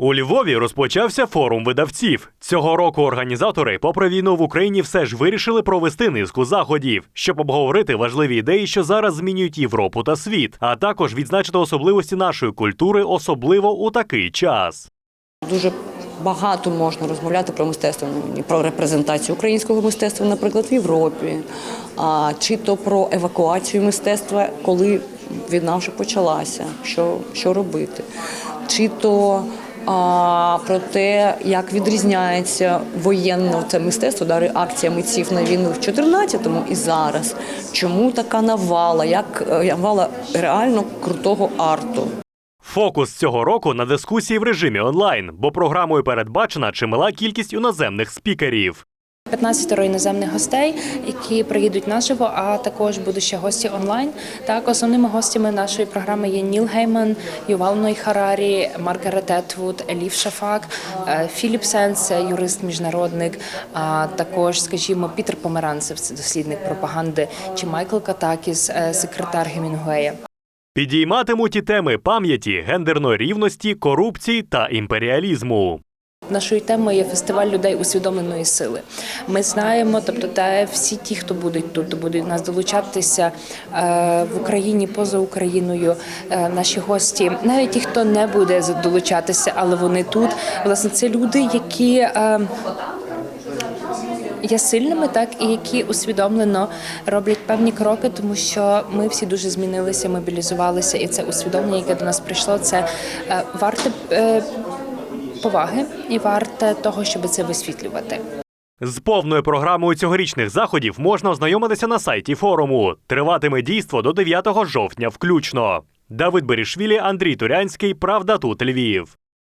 У Львові розпочався форум видавців. Цього року організатори, попри війну в Україні, все ж вирішили провести низку заходів, щоб обговорити важливі ідеї, що зараз змінюють Європу та світ, а також відзначити особливості нашої культури, особливо у такий час. Дуже багато можна розмовляти про мистецтво, про репрезентацію українського мистецтва, наприклад, в Європі, а, чи то про евакуацію мистецтва, коли війна вже почалася, що, що робити, чи то а, про те, як відрізняється воєнне це мистецтво, да, реакція митців на війну в 14-му і зараз. Чому така навала, як е, навала реально крутого арту. Фокус цього року на дискусії в режимі онлайн, бо програмою передбачена чимала кількість іноземних спікерів. 15 іноземних гостей, які приїдуть наживо, а також будуть ще гості онлайн. Так, основними гостями нашої програми є Ніл Гейман, Ювал Ной Харарі, Маргарет Етвуд, Еліф Шафак, е, Філіп Сенс, юрист міжнародник, а також, скажімо, Пітер Померанцев, це дослідник пропаганди, чи Майкл Катакіс, е, секретар Гемінгуея. Підійматимуть і теми пам'яті, гендерної рівності, корупції та імперіалізму. Нашою темою є фестиваль людей усвідомленої сили. Ми знаємо, тобто, та всі ті, хто будуть тут, будуть нас долучатися е, в Україні поза Україною. Е, наші гості, навіть ті, хто не буде долучатися, але вони тут. Власне, це люди, які. Е, Є сильними, так і які усвідомлено роблять певні кроки, тому що ми всі дуже змінилися, мобілізувалися, і це усвідомлення, яке до нас прийшло, це варте поваги і варте того, щоб це висвітлювати. З повною програмою цьогорічних заходів можна ознайомитися на сайті форуму. Триватиме дійство до 9 жовтня включно. Давид Берішвілі, Андрій Турянський. Правда тут Львів.